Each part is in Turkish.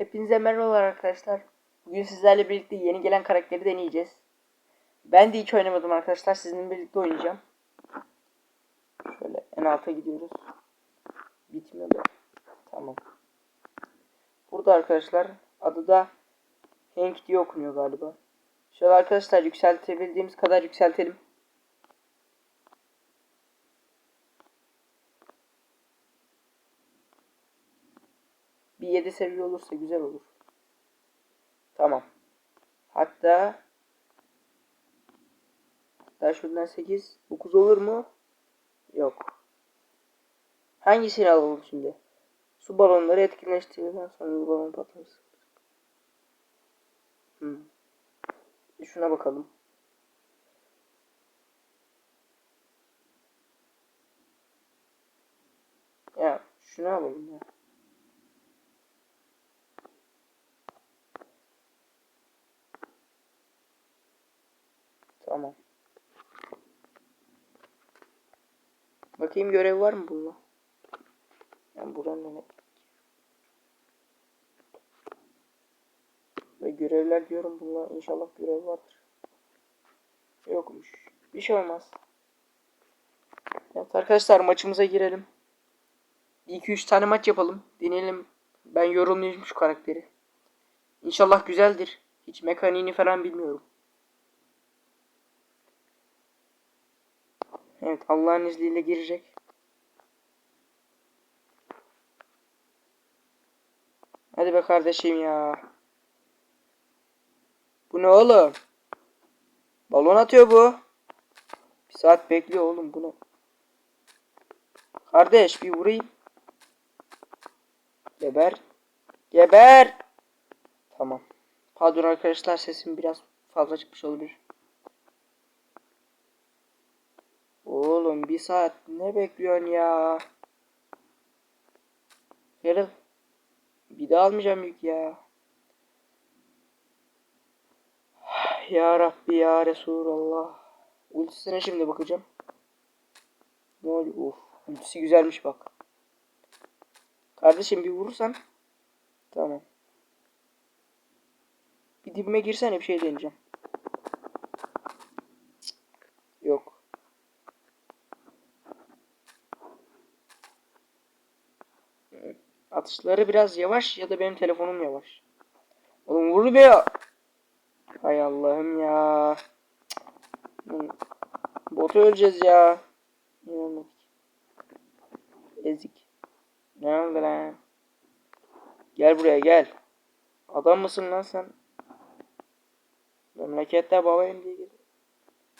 Hepinize merhabalar arkadaşlar. Bugün sizlerle birlikte yeni gelen karakteri deneyeceğiz. Ben de hiç oynamadım arkadaşlar. Sizinle birlikte oynayacağım. Şöyle en alta gidiyoruz. Bitmiyor da. Tamam. Burada arkadaşlar adı da Hank diye okunuyor galiba. Şöyle arkadaşlar yükseltebildiğimiz kadar yükseltelim. 7 seviye olursa güzel olur. Tamam. Hatta hatta şuradan 8 9 olur mu? Yok. Hangisini alalım şimdi? Su balonları etkinleştirdikten sonra bu balon patlaması. Hmm. Şuna bakalım. Ya şunu alalım ya. Tamam. Bakayım görev var mı bunda? Yani buranın ne? Ve görevler diyorum bunda inşallah görev vardır. Yokmuş. Bir şey olmaz. Evet arkadaşlar maçımıza girelim. 2-3 tane maç yapalım. Deneyelim. Ben yorulmuşum şu karakteri. İnşallah güzeldir. Hiç mekaniğini falan bilmiyorum. Evet Allah'ın izniyle girecek. Hadi be kardeşim ya. Bu ne oğlum? Balon atıyor bu. Bir saat bekliyor oğlum bunu. Kardeş bir vurayım. Geber. Geber. Tamam. Pardon arkadaşlar sesim biraz fazla çıkmış olabilir. Oğlum bir saat ne bekliyorsun ya? Yarın bir daha almayacağım yük ya. Ya Rabbi ya Resulallah. Ultisine şimdi bakacağım. Ne oluyor? Of. Ultisi güzelmiş bak. Kardeşim bir vurursan. Tamam. Bir dibime girsene bir şey deneyeceğim. Cık. Yok. Atışları biraz yavaş ya da benim telefonum yavaş. Oğlum vurmuyor. Hay Allah'ım ya. Botu öleceğiz ya. Ezik. Ne oldu lan? Gel buraya gel. Adam mısın lan sen? Memlekette babayım diye gel.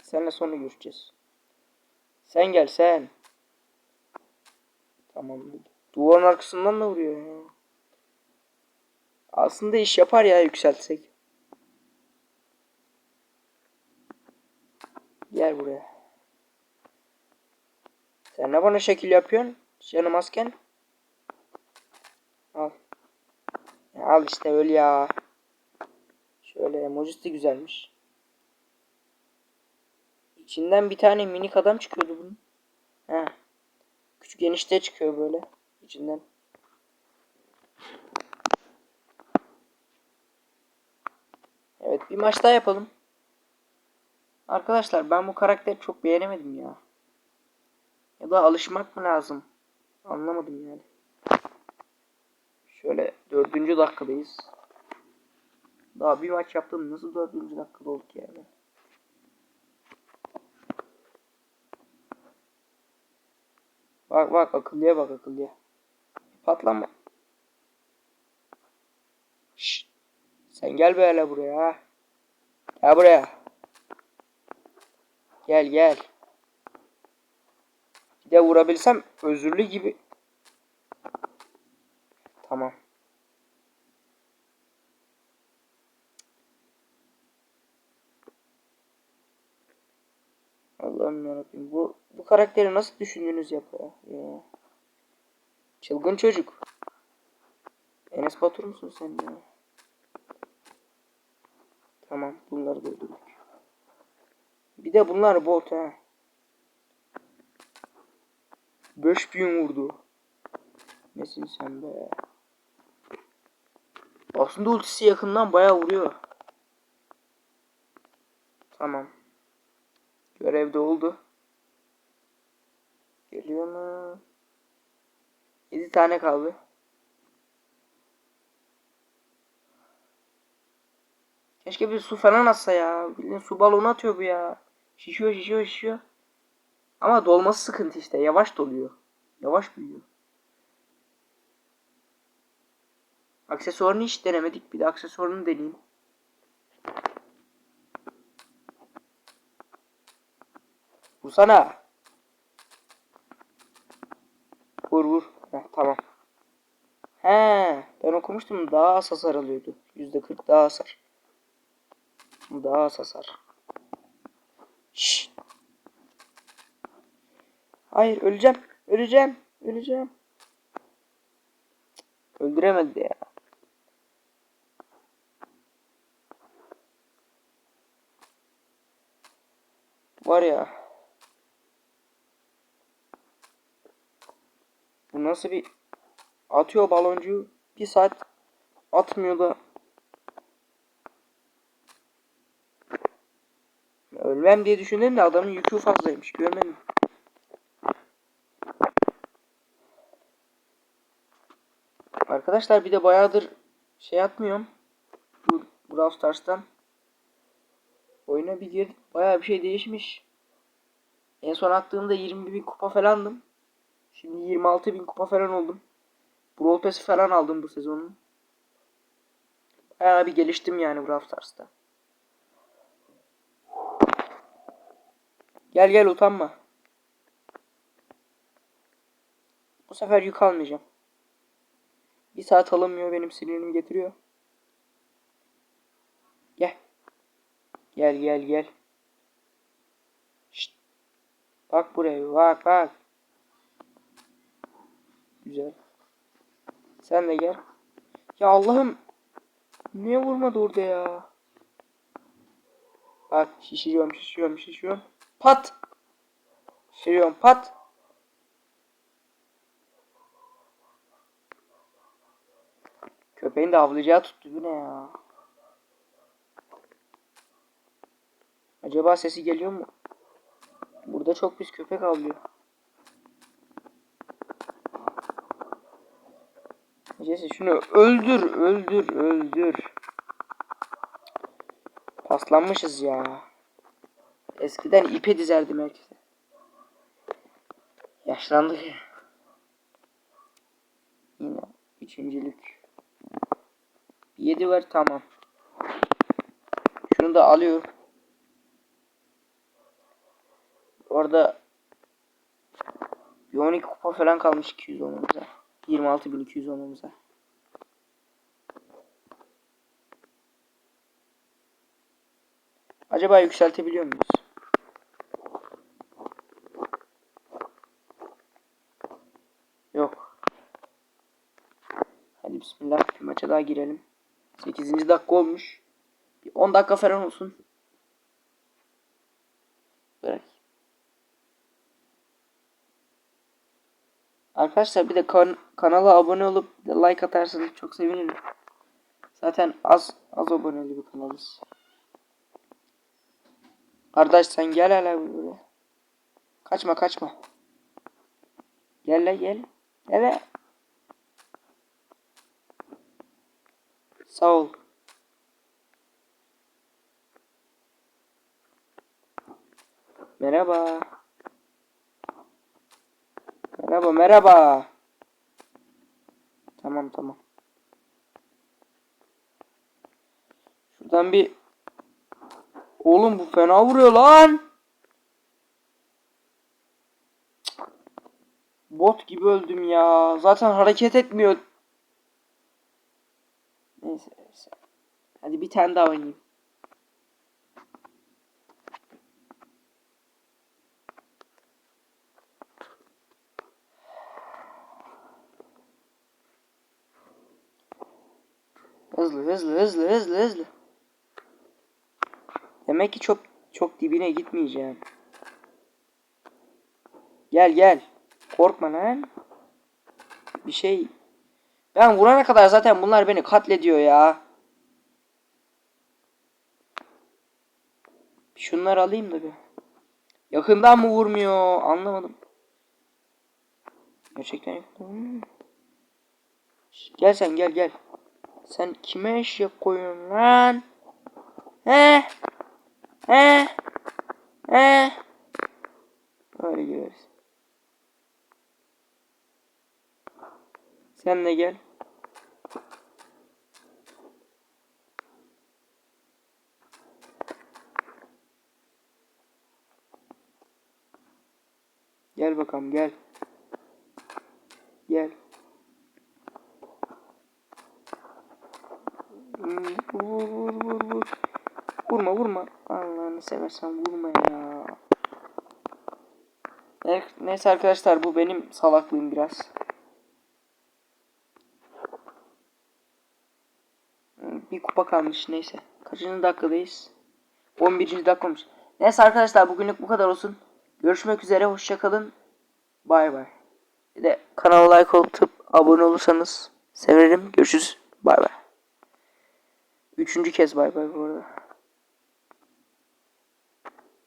Seninle sonra görüşeceğiz. Sen gel sen. Tamam. Duvarın arkasından mı vuruyor ya? Aslında iş yapar ya yükseltsek. Gel buraya. Sen ne bana şekil yapıyorsun? Canım asken. Al. Al işte öyle ya. Şöyle emojisi güzelmiş. İçinden bir tane minik adam çıkıyordu bunun. He. Küçük enişte çıkıyor böyle içinden. Evet bir maç daha yapalım. Arkadaşlar ben bu karakteri çok beğenemedim ya. Ya da alışmak mı lazım? Anlamadım yani. Şöyle dördüncü dakikadayız. Daha bir maç yaptım. Nasıl dördüncü dakikada olduk yani? Bak bak akıllıya bak akıllıya. Patlama. Şşt. Sen gel böyle buraya. Gel buraya. Gel gel. Bir de vurabilsem özürlü gibi. Tamam. Allah'ım yarabbim. Bu, bu karakteri nasıl düşündünüz yapıyor ya? Çılgın çocuk. Enes Batur musun sen ya? Tamam bunları da öldürdük. Bir de bunlar bot ha. 5000 vurdu. Nesin sen be? Aslında ultisi yakından bayağı vuruyor. Tamam. Görevde oldu. Geliyor mu? 7 tane kaldı. Keşke bir su falan atsa ya. Bildiğin su balonu atıyor bu ya. Şişiyor şişiyor şişiyor. Ama dolması sıkıntı işte. Yavaş doluyor. Yavaş büyüyor. Aksesuarını hiç denemedik. Bir de aksesuarını deneyeyim. Vursana. Vur vur. Heh, tamam. He, ben okumuştum daha az hasar alıyordu. Yüzde kırk daha hasar. Daha az hasar. Şşt. Hayır öleceğim. Öleceğim. Öleceğim. Öldüremedi ya. Var ya. Bu nasıl bir atıyor baloncuğu bir saat atmıyor da ölmem diye düşündüm de adamın yükü fazlaymış görmedim. Arkadaşlar bir de bayağıdır şey atmıyorum. Bu Brawl Stars'tan. Oyuna bir girdik. Bayağı bir şey değişmiş. En son attığımda 20 bin kupa falandım. Şimdi 26 bin kupa falan oldum. Brawl Pass'i falan aldım bu sezonun. Bayağı bir geliştim yani Brawl Stars'ta. Gel gel utanma. Bu sefer yük almayacağım. Bir saat alınmıyor benim sinirim getiriyor. Gel. Gel gel gel. Şşt. Bak buraya bak bak. Güzel. Sen de gel. Ya Allah'ım. Niye vurmadı orada ya? Bak şişiriyorum şişiriyorum şişiriyorum. Pat. Şişiriyorum pat. Köpeğin de avlayacağı tuttu. Bu ne ya? Acaba sesi geliyor mu? Burada çok pis köpek avlıyor. Neyse şunu öldür, öldür, öldür. Paslanmışız ya. Eskiden ipe dizerdim herkese. Yaşlandık ya. Yine üçüncülük. Yedi var tamam. Şunu da alıyorum. Orada bir 12 kupa falan kalmış 200 olmamıza. 26.200 olmamıza. Acaba yükseltebiliyor muyuz? Yok. Hadi bismillah bir maça daha girelim. 8. dakika olmuş. Bir 10 dakika falan olsun. Bırak. Arkadaşlar bir de kan kanala abone olup like atarsanız çok sevinirim. Zaten az az aboneli bir kanalız. Kardeş sen gel hele buraya. Kaçma kaçma. Gel la gel. Gel la. Sağ ol. Merhaba. Merhaba merhaba. Tamam tamam. Şuradan bir Oğlum bu fena vuruyor lan. Bot gibi öldüm ya. Zaten hareket etmiyor. Neyse neyse. Hadi bir tane daha oynayayım. Hızlı hızlı hızlı hızlı hızlı. Demek ki çok çok dibine gitmeyeceğim. Gel gel. Korkma lan. Bir şey. Ben vurana kadar zaten bunlar beni katlediyor ya. Şunları alayım da bir. Yakından mı vurmuyor? Anlamadım. Gerçekten yakından vurmuyor Gel sen gel gel. Sen kime eşek koyuyorsun lan? He? He? He? Öyle gireriz. Sen de gel. Gel bakalım gel. Gel. Hmm, Vur vur vur vur. Vurma vurma. Allah'ını seversen vurma ya. Neyse arkadaşlar bu benim salaklığım biraz. Bir kupa kalmış neyse. Kaçıncı dakikadayız? 11. dakika olmuş. Neyse arkadaşlar bugünlük bu kadar olsun. Görüşmek üzere hoşçakalın. Bay bay. Bir de kanala like olup abone olursanız sevinirim. Görüşürüz. Bay bay. Üçüncü kez bay bay bu arada.